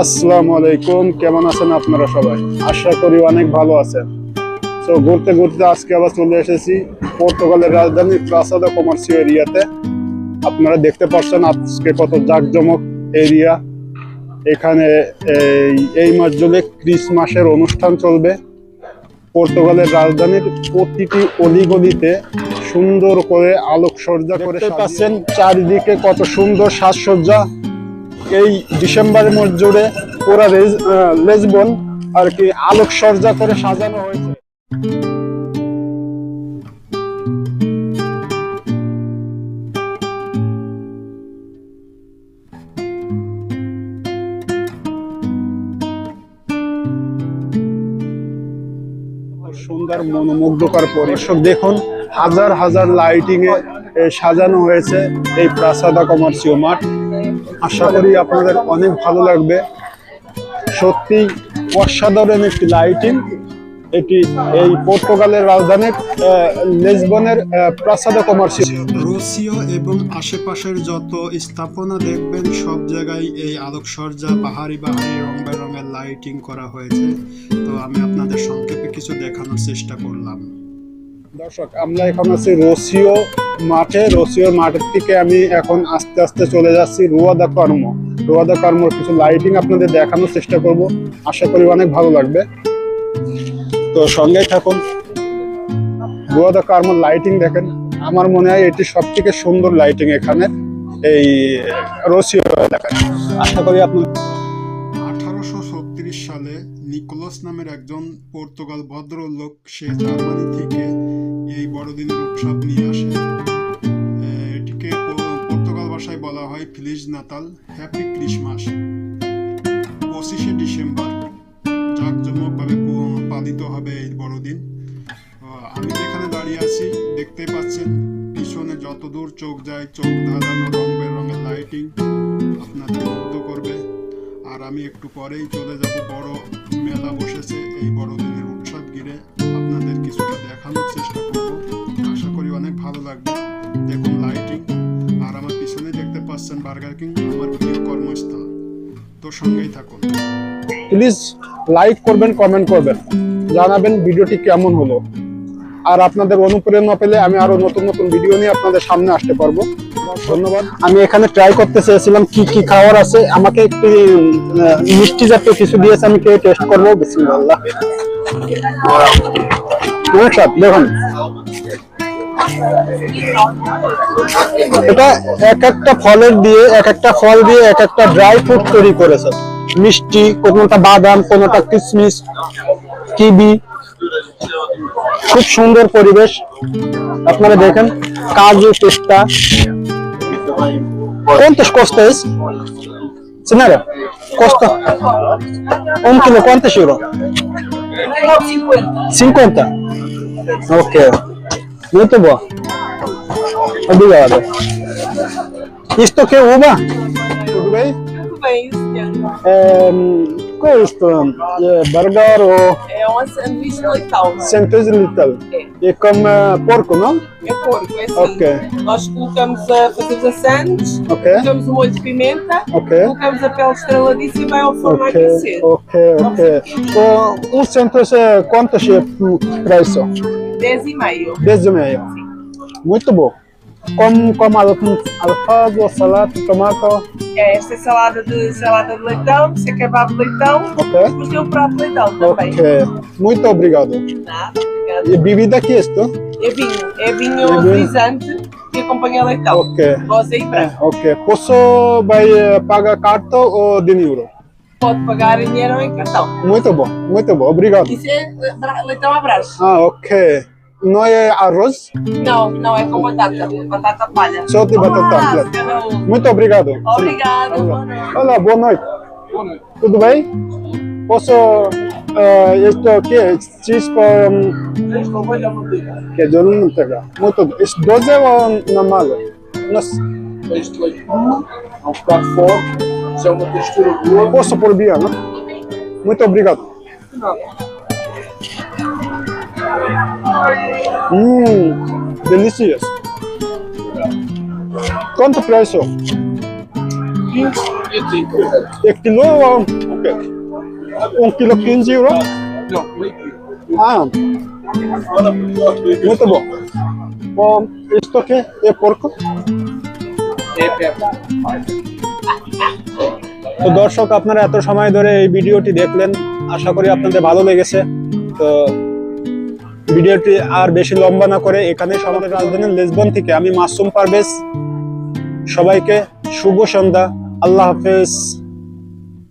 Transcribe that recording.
আসসালামু আলাইকুম কেমন আছেন আপনারা সবাই? আশা করি অনেক ভালো আছেন। তো ঘুরতে ঘুরতে আজকে আবার চলে এসেছি পর্তুগালের রাজধানী প্রাসাদা কমার্সিও এরিয়াতে। আপনারা দেখতে পাচ্ছেন আজকে কত জাঁকজমক এরিয়া। এখানে এই এই মাস জুড়ে ক্রিসমাসের অনুষ্ঠান চলবে। পর্তুগালের রাজধানীর প্রতিটি অলিগলিতে সুন্দর করে আলোকসজ্জা করে পাচ্ছেন চারিদিকে কত সুন্দর সাজসজ্জা। এই ডিসেম্বরের মাস জুড়ে পুরা লেসবন আর কি আলোকসজ্জা করে সাজানো হয়েছে। সুন্দর, মনোমুগ্ধকর পরিবেশ। দেখুন, হাজার হাজার লাইটিং এ সাজানো হয়েছে এই প্রাসাদা কমার্সিও মাঠ। আশা করি আপনাদের অনেক ভালো লাগবে। সত্যি অসাধারণ একটি লাইটিং এটি এই পর্তুগালের রাজধানীর লিসবনের প্রাসাদা কমার্সিও রুশীয় এবং আশেপাশের যত স্থাপনা দেখবেন, সব জায়গায় এই আলোকসজ্জা, পাহাড়ি পাহাড়ি রং বেরঙের লাইটিং করা হয়েছে। তো আমি আপনাদের সংক্ষেপে কিছু দেখানোর চেষ্টা করলাম। দর্শক, আমরা এখন আছি রসিও মাঠে। রসিও মাঠের থেকে আমি এখন আস্তে আস্তে চলে যাচ্ছি রুয়াদা কর্ম। রুয়াদা কর্মর কিছু লাইটিং আপনাদের দেখানোর চেষ্টা করব। আশা করি অনেক ভালো লাগবে। তো সঙ্গেই থাকুন। রুয়াদা কর্মর লাইটিং দেখেন। আমার মনে হয় এটি সব থেকে সুন্দর লাইটিং এখানে। এই রসিও এলাকায়। আশা করি আপনার আঠারোশো ছত্রিশ সালে নিকোলাস নামের একজন পর্তুগাল ভদ্রলোক, সে জার্মানি থেকে এই বড়দিনের উৎসব নিয়ে আসে। এটিকে পর্তুগাল ভাষায় বলা হয় ফিলিজ নাতাল, হ্যাপি ক্রিসমাস। পঁচিশে ডিসেম্বর, জাঁকজমকভাবে পালিত হবে এই বড়দিন। আমি যেখানে দাঁড়িয়ে আছি, দেখতে পাচ্ছেন, পিছনে যতদূর চোখ যায়, চোখ ধাঁধানো রং বেরঙের লাইটিং আপনাদের মুগ্ধ করবে। আমি একটু পরেই চলে যাব। বড় মেলা বসেছে। এই বড়দিনের উৎসব ঘিরে আপনাদের কিছুটা দেখানোর চেষ্টা করব। আশা করি অনেক ভালো লাগবে। দেখুন লাইটিং আর আমার পিছনে দেখতে পাচ্ছেন বার্গার কিং আমার প্রিয় কর্মস্থল। তো সঙ্গেই থাকুন। প্লিজ লাইক করবেন কমেন্ট করবেন। জানাবেন ভিডিওটি কেমন হলো। আর আপনাদের অনুপ্রেরণা পেলে আমি আরও নতুন নতুন ভিডিও নিয়ে আপনাদের সামনে আসতে পারব। ধন্যবাদ। আমি এখানে ট্রাই করতে চেয়েছিলাম কি কি খাবার আছে। আমাকে একটু মিষ্টি জাতীয় কিছু দিয়েছে, আমি খেয়ে টেস্ট করব। বিসমিল্লাহ। দেখুন। এটা এক একটা ফলের দিয়ে, এক একটা ফল দিয়ে এক একটা ড্রাই ফ্রুট তৈরি করেছে। মিষ্টি, কোনোটা বাদাম, কোনোটা কিশমিশ কিবি। খুব সুন্দর পরিবেশ আপনারা দেখেন কাজু পেস্তা Quantos custa esse? Senhora, custa um quilo, quantos euro? 50. Ok. Muito bom. Obrigado. Isto que é uva? Tudo bem? Tudo bem, senhor. É, qual é isto? É burger ou É uma sanduíche de leitão. centos little? E com eh, porco, não? É porco, é assim. Ok. Nós colocamos a fazer a sandes, Ok. colocamos o molho de pimenta, Ok. colocamos a pele estreladiça e vai ao forno a Ok, aquecer. ok, ok. O, um centos é quantos é o preço? 10 e meio. 10 e meio. Muito bom. Com, com al- alface, salada, tomate, É esta é salada de, salada de leitão, isso é kebab de leitão, ok? depois tem o prato de leitão também. Ok. Muito obrigado. Nada. E bebida aqui isto? É vinho, é vinho É vinho. frisante que acompanha leitão. Ok. Rosa e branco. Ok. Posso vai, eh, pagar cartão ou dinheiro? Pode pagar em dinheiro ou em cartão. Muito bom, muito bom. Obrigado. Isso é leitão brás. Ah, ok. Não é arroz? Não, não é com batata, batata palha. Só de batata. Ah, um. Muito obrigado. Obrigada. boa noite. Olá, boa noite. Tudo bem? Posso. Uh, isto aqui é cheese com. Que eu não pegar. Muito bom. Isso 12 ou normal? Nossa, Este leitão é um prato forte, isso é uma textura boa. posso por dia, não? Muito obrigado. Mmm, delicious. Quanto preço? 25. E quilo? Okay. 1 quilo 15 euros? Não, Ah, muito bom. Bom, isto aqui é porco? É porco. তো দর্শক আপনারা এত সময় ধরে এই ভিডিওটি দেখলেন আশা করি আপনাদের ভালো লেগেছে তো ভিডিওটি আর বেশি লম্বা না করে এখানে সমাজের রাজধানী লেসবন থেকে আমি মাসুম পারভেজ। সবাইকে শুভ সন্ধ্যা। আল্লাহ হাফেজ।